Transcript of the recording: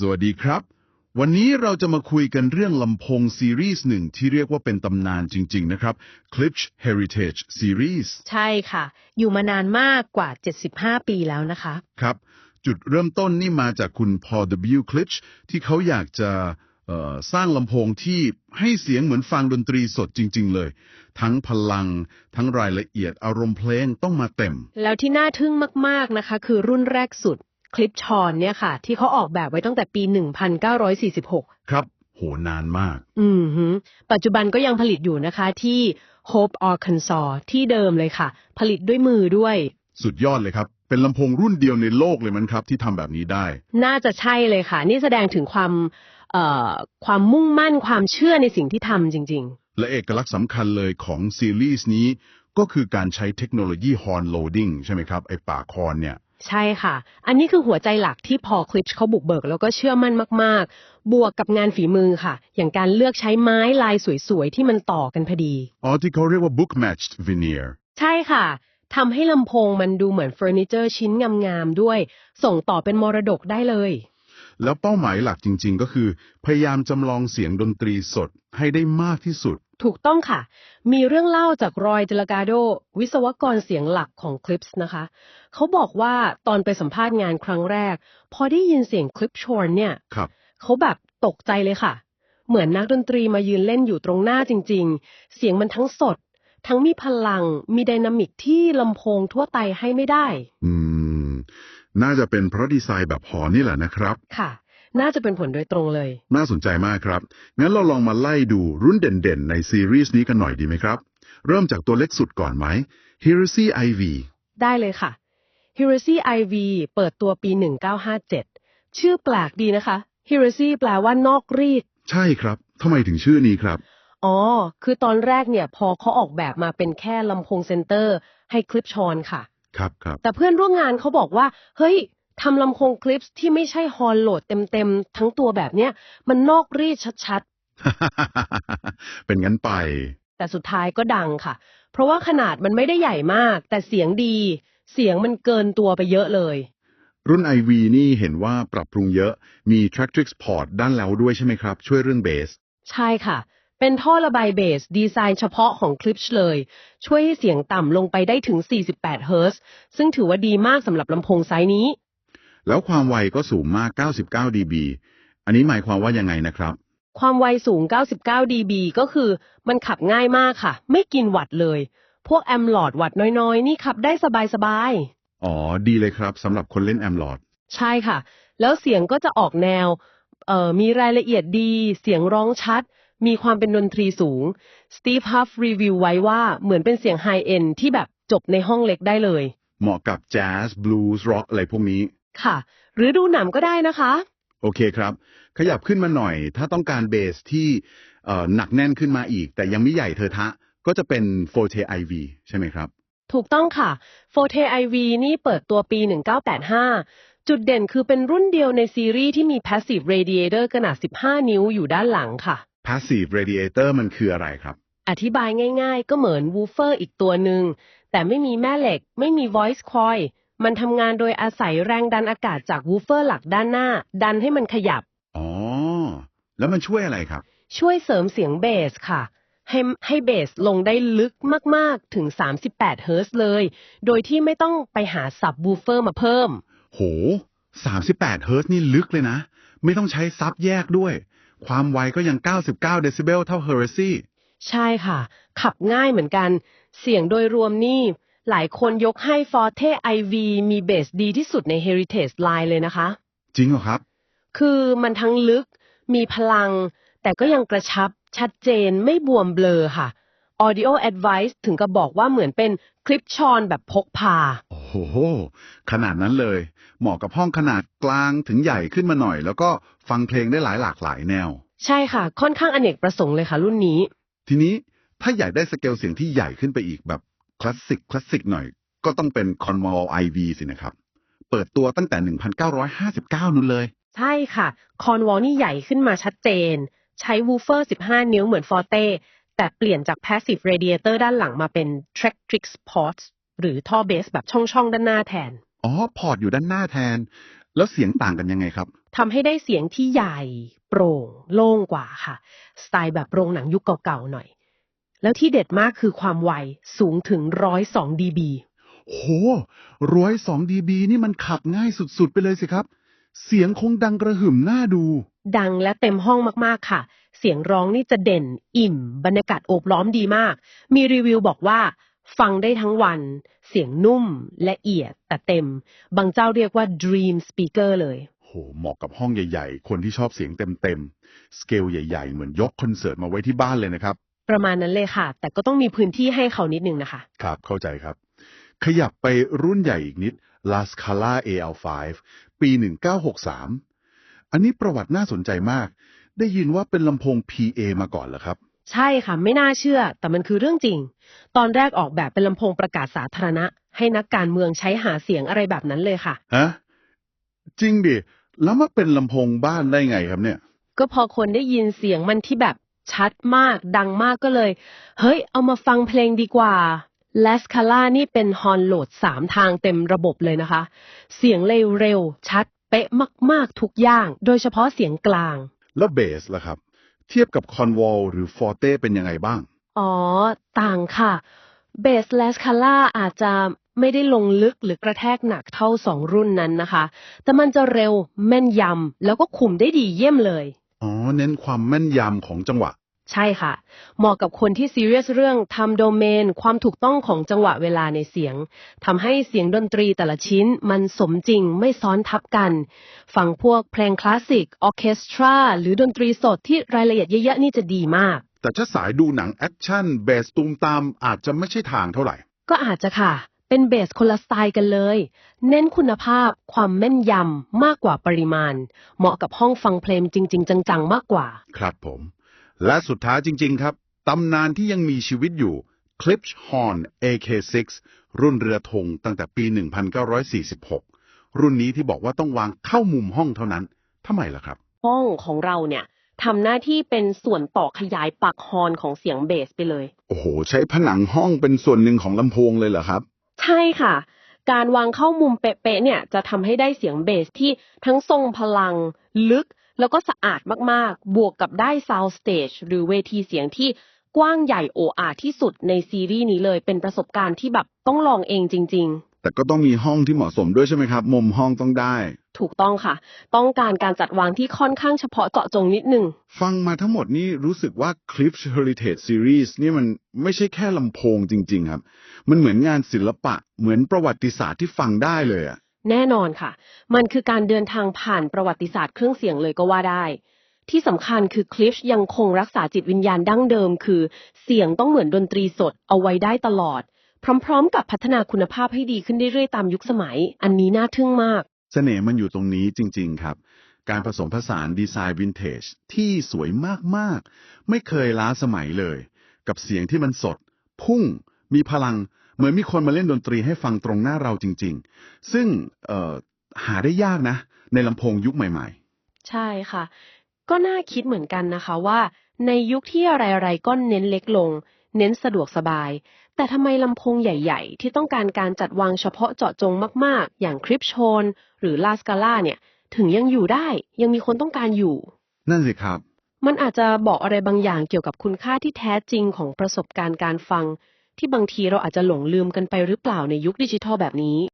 สวัสดีครับ วันนี้เราจะมาคุยกันเรื่องลำโพงซีรีส์หนึ่งที่เรียกว่าเป็นตำนานจริง ๆ นะครับ Klipsch Heritage Series ใช่ค่ะ อยู่มานานมากกว่า 75 ปีแล้วนะคะ ครับ จุดเริ่มต้นนี่มาจากคุณ Paul W. Klitsch ที่เขาอยากจะเอ่อสร้างลำโพงที่ให้เสียงเหมือนฟังดนตรีสดจริง ๆ เลย ทั้งพลัง ทั้งรายละเอียดอารมณ์เพลงต้องมาเต็ม แล้วที่น่าทึ่งมาก ๆ นะคะ คือรุ่นแรกสุด คลิปชอนเนี่ยค่ะ ที่เขาออกแบบไว้ตั้งแต่ปี 1946 ครับ โหนานมาก อืมฮึปัจจุบันก็ยังผลิตอยู่นะคะที่ Hope Arkansas ที่เดิมเลยค่ะ ผลิตด้วยมือด้วย สุดยอดเลยครับ เป็นลำโพงรุ่นเดียวในโลกเลยมั้งครับที่ทำแบบนี้ได้ น่าจะใช่เลยค่ะ นี่แสดงถึงความเอ่อความมุ่งมั่นความเชื่อในสิ่งที่ทำจริง ๆ และเอกลักษณ์สำคัญเลยของซีรีส์นี้ ก็คือการใช้เทคโนโลยีฮอร์นโหลดดิ้งใช่ไหมครับไอ้ปากฮอร์นเนี่ย ใช่ค่ะ อันนี้คือหัวใจหลักที่พอคลิปเขาบุกเบิกแล้วก็เชื่อมั่นมาก ๆ บวกกับงานฝีมือค่ะ อย่างการเลือกใช้ไม้ลายสวย ๆ ที่มันต่อกันพอดี อ๋อที่เขาเรียกว่า book matched veneer ใช่ค่ะทำให้ลำโพงมันดูเหมือนเฟอร์นิเจอร์ชิ้นงามๆด้วย ส่งต่อเป็นมรดกได้เลย แล้วเป้าหมายหลักจริง ๆ ก็คือ พยายามจำลองเสียงดนตรีสดให้ได้มากที่สุด ถูกต้องค่ะ มีเรื่องเล่าจากรอยเจลกาโด วิศวกรเสียงหลักของคลิปส์นะคะ เขาบอกว่าตอนไปสัมภาษณ์งานครั้งแรก พอได้ยินเสียงคลิปชอนเนี่ยครับ เขาแบบตกใจเลยค่ะ เหมือนนักดนตรีมายืนเล่นอยู่ตรงหน้าจริง ๆ เสียงมันทั้งสด ทั้งมีพลัง มีไดนามิกที่ลำโพงทั่วไปให้ไม่ได้ อืม น่าจะเป็นเพราะดีไซน์แบบหอนี่แหละนะครับ ค่ะ น่าจะเป็นผลโดยตรงเลย น่าสนใจมากครับ งั้นเราลองมาไล่ดูรุ่นเด่นๆ ในซีรีส์นี้กันหน่อยดีไหมครับ เริ่มจากตัวเล็กสุดก่อนไหม Heresy IV ได้เลยค่ะ Heresy IV เปิดตัวปี 1957 ชื่อแปลกดีนะคะ Heresy แปลว่านอกรีด ใช่ครับทำไมถึงชื่อนี้ครับ อ๋อ คือตอนแรกเนี่ยพอเขาออกแบบมาเป็นแค่ลำโพงเซนเตอร์ ให้คลิปชอนค่ะ ครับครับ แต่เพื่อนร่วมงานเขาบอกว่า เฮ้ย ทำลำโพงคลิปที่ไม่ใช่ฮอลโหลดเต็มๆ ทั้งตัวแบบเนี้ยมันนอกรีดชัดเป็นงั้นไปๆแต่สุดท้ายก็ดังค่ะ เพราะว่าขนาดมันไม่ได้ใหญ่มาก แต่เสียงดี เสียงมันเกินตัวไปเยอะเลย รุ่น IV นี่เห็นว่าปรับปรุงเยอะมี Tractrix Port ด้านแล้วด้วยใช่ไหมครับ ช่วยเรื่องเบส ใช่ค่ะ เป็นท่อระบายเบส ดีไซน์เฉพาะของคลิปเลย ช่วยให้เสียงต่ำลงไปได้ถึง 48 เฮิรตซ์ซึ่งถือว่าดีมากสำหรับลำโพงไซส์นี้ แล้วความไวก็สูงมาก 99 dB อันนี้หมายความว่ายังไงนะครับ ความไวสูง 99 dB ก็คือมันขับง่ายมากค่ะ ไม่กินวัตต์เลย พวกแอมหลอดวัตต์น้อยๆ นี่ขับได้สบายอ๋อ ดีเลยครับสำหรับคนเล่นแอมลอดๆใช่ค่ะ แล้วเสียงก็จะออกแนวเอ่อมีรายละเอียดดี เสียงร้องชัด มีความเป็นดนตรีสูง สตีฟฮัฟรีวิวไว้ว่าเหมือนเป็นเสียงไฮเอ็นที่แบบจบในห้องเล็กได้เลย เหมาะกับแจ๊สบลูส์ร็อกอะไรพวกนี้ ค่ะ หรือดูหนังก็ได้นะคะ โอเคครับ ขยับขึ้นมาหน่อย ถ้าต้องการเบสที่เอ่อหนักแน่นขึ้นมาอีก แต่ยังไม่ใหญ่เทอะทะ ก็จะเป็น Forte IV ใช่ไหมครับ ถูกต้องค่ะ Forte IV นี่เปิดตัวปี 1985 จุดเด่นคือเป็นรุ่นเดียวในซีรีส์ที่มี Passive Radiator ขนาด 15 นิ้วอยู่ด้านหลังค่ะ Passive Radiator มันคืออะไรครับ อธิบายง่ายๆ ก็เหมือนวูฟเฟอร์อีกตัวหนึ่ง แต่ไม่มีแม่เหล็ก ไม่มี voice coil มันทำงานโดยอาศัยแรงดันอากาศจากวูฟเฟอร์หลักด้านหน้า ดันให้มันขยับ อ๋อ แล้วมันช่วยอะไรครับ ช่วยเสริมเสียงเบสค่ะ ให้ให้เบสลงได้ลึกมาก ๆ ถึง 38 เฮิรตซ์เลย โดยที่ไม่ต้องไปหาสับวูฟเฟอร์มาเพิ่ม โห 38 เฮิร์ตซ์นี่ลึกเลยนะ ไม่ต้องใช้ซับแยกด้วย ความไวก็ยัง 99 เดซิเบลเท่า Heresy ใช่ค่ะ ขับง่ายเหมือนกัน เสียงโดยรวมนี่ หลายคนยกให้ Forte IV มีเบสดีที่สุดใน Heritage Line เลยนะคะ จริงเหรอครับ คือมันทั้งลึก มีพลัง แต่ก็ยังกระชับ ชัดเจน ไม่บวมเบลอค่ะ Audio Advice ถึงกับบอกว่าเหมือนเป็นคลิปชอนแบบพกพา โอ้โห ขนาดนั้นเลย เหมาะกับห้องขนาดกลางถึงใหญ่ขึ้นมาหน่อย แล้วก็ฟังเพลงได้หลายหลากหลายแนว ใช่ค่ะ ค่อนข้างอเนกประสงค์เลยค่ะรุ่นนี้ ทีนี้ถ้าอยากได้สเกลเสียงที่ใหญ่ขึ้นไปอีกแบบ คลาสสิกคลาสสิกหน่อย ก็ต้องเป็น Cornwall IV สินะครับ เปิดตัวตั้งแต่ 1959นู่นเลย ใช่ค่ะคอนวอลนี่ใหญ่ขึ้นมาชัดเจน ใช้วูฟเฟอร์ 15 นิ้วเหมือนฟอร์เต้แต่เปลี่ยนจาก Passive Radiator ด้านหลังมาเป็น Tractrix Ports หรือท่อเบสแบบช่องๆ ด้านหน้าแทน อ๋อ พอร์ตอยู่ด้านหน้าแทน แล้วเสียงต่างกันยังไงครับ ทำให้ได้เสียงที่ใหญ่ โปร่ง โล่งกว่าค่ะ สไตล์แบบโรงหนังยุคเก่าๆ หน่อย แล้วที่เด็ดมากคือความไวสูงถึง 102 dB โหร้อยสองดีบีนี่มันขับง่ายสุดๆ ไปเลยสิครับ เสียงคงดังกระหึ่มหน้าดู ดังและเต็มห้องมากๆค่ะ เสียงร้องนี่จะเด่น อิ่ม บรรยากาศโอบล้อมดีมาก มีรีวิวบอกว่า ฟังได้ทั้งวัน เสียงนุ่มละเอียดแต่เต็ม บางเจ้าเรียกว่า dream speaker เลย โห เหมาะกับห้องใหญ่ๆ คนที่ชอบเสียงเต็มๆ สเกลใหญ่ๆ เหมือนยกคอนเสิร์ตมาไว้ที่บ้านเลยนะครับ ประมาณนั้นเลยค่ะ แต่ก็ต้องมีพื้นที่ให้เขานิดนึงนะคะ ครับ เข้าใจครับ ขยับไปรุ่นใหญ่อีกนิด La Scala AL5 ปี 1963 อันนี้ประวัติน่าสนใจมาก ได้ยินว่าเป็นลำโพง PA มาก่อนเหรอครับ ใช่ค่ะ ไม่น่าเชื่อ แต่มันคือเรื่องจริง ตอนแรกออกแบบเป็นลำโพงประกาศสาธารณะ ให้นักการเมืองใช้หาเสียงอะไรแบบนั้นเลยค่ะ ฮะ จริงดิ แล้วมาเป็นลำโพงบ้านได้ไงครับเนี่ย ก็พอคนได้ยินเสียงมันที่แบบ ชัดมากดังมากก็เลย เฮ้ย เอามาฟังเพลงดีกว่า l a s c a l a นี่เป็นฮอนโหลดสามทางเต็มระบบเลยนะคะ เสียงเร็วๆชัด เป๊ะมาก ๆ ทุกอย่าง โดยเฉพาะเสียงกลาง แล้วเบสล่ะครับ เทียบกับคอนวอลหรือฟอร์เต้เป็นยังไงบ้าง อ๋อ ต่างค่ะเบส l a s c a l a อาจจะไม่ได้ลงลึกหรือกระแทกหนักเท่าสองรุ่นนั้นนะคะ แต่มันจะเร็วแม่นยำแล้วก็คุมได้ดีเยี่ยมเลย อ๋อ เน้นความแม่นยำของจังหวะ ใช่ค่ะ เหมาะกับคนที่ซีเรียสเรื่องทำโดเมน ความถูกต้องของจังหวะเวลาในเสียงทำให้เสียงดนตรีแต่ละชิ้นมันสมจริงไม่ซ้อนทับกัน ฟังพวกเพลงคลาสสิกออร์เคสตรา หรือดนตรีสดที่รายละเอียดเยอะๆนี่จะดีมาก แต่ถ้าสายดูหนังแอคชั่นเบสตูมตามอาจจะไม่ใช่ทางเท่าไหร่ ก็อาจจะค่ะ เป็นเบสคนละสไตล์กันเลย เน้นคุณภาพความแม่นยำมากกว่าปริมาณ เหมาะกับห้องฟังเพลงจริง ๆ จัง ๆ มากกว่า ครับผม และสุดท้ายจริง ๆ ครับ ตำนานที่ยังมีชีวิตอยู่ Clips Horn AK6 รุ่นเรือธงตั้งแต่ปี 1946 รุ่นนี้ที่บอกว่าต้องวางเข้ามุมห้องเท่านั้นทำไมล่ะครับ ห้องของเราเนี่ยทำหน้าที่เป็นส่วนต่อขยายปลักฮอร์นของเสียงเบสไปเลย โอ้โห ใช้ผนังห้องเป็นส่วนหนึ่งของลำโพงเลยเหรอครับ ใช่ค่ะ การวางเข้ามุมเป๊ะๆเนี่ยจะทำให้ได้เสียงเบสที่ทั้งทรงพลัง ลึก แล้วก็สะอาดมากๆ บวกกับได้ซาวด์สเตจหรือเวทีเสียงที่กว้างใหญ่โออาที่สุดในซีรีส์นี้เลย เป็นประสบการณ์ที่แบบต้องลองเองจริง ๆ แต่ก็ต้องมีห้องที่เหมาะสมด้วยใช่ไหมครับ มุมห้องต้องได้ ถูกต้องค่ะ ต้องการการจัดวางที่ค่อนข้างเฉพาะเจาะจงนิดนึง ฟังมาทั้งหมดนี่รู้สึกว่า Clips Heritage Series นี่มันไม่ใช่แค่ลำโพงจริง ๆ ครับ มันเหมือนงานศิลปะ เหมือนประวัติศาสตร์ที่ฟังได้เลยอะแน่นอนค่ะ มันคือการเดินทางผ่านประวัติศาสตร์เครื่องเสียงเลยก็ว่าได้ ที่สำคัญคือคลิปยังคงรักษาจิตวิญญาณดั้งเดิม คือ เสียงต้องเหมือนดนตรีสดเอาไว้ได้ตลอด พร้อม ๆ กับพัฒนาคุณภาพให้ดีขึ้นเรื่อยๆตามยุคสมัย อันนี้น่าทึ่งมาก เสน่ห์มันอยู่ตรงนี้จริง ๆ ครับ การผสมผสานดีไซน์วินเทจที่สวยมาก ๆ ไม่เคยล้าสมัยเลย กับเสียงที่มันสด พุ่ง มีพลัง เหมือนมีคนมาเล่นดนตรีให้ฟังตรงหน้าเราจริง ๆ ซึ่งหาได้ยากนะ ในลำโพงยุคใหม่ ๆ ใช่ค่ะ ก็น่าคิดเหมือนกันนะคะว่า ในยุคที่อะไรๆก็เน้นเล็กลง เน้นสะดวกสบาย แต่ทำไมลำโพงใหญ่ ๆ ที่ต้องการการจัดวางเฉพาะเจาะจงมาก ๆ อย่างคริปโชนหรือลาสกาล่าเนี่ย ถึงยังอยู่ได้ยังมีคนต้องการอยู่ๆนั่นสิครับ มันอาจจะบอกอะไรบางอย่างเกี่ยวกับคุณค่าที่แท้จริงของประสบการณ์การฟัง ที่บางทีเราอาจจะหลงลืมกันไปหรือเปล่าในยุคดิจิทัลแบบนี้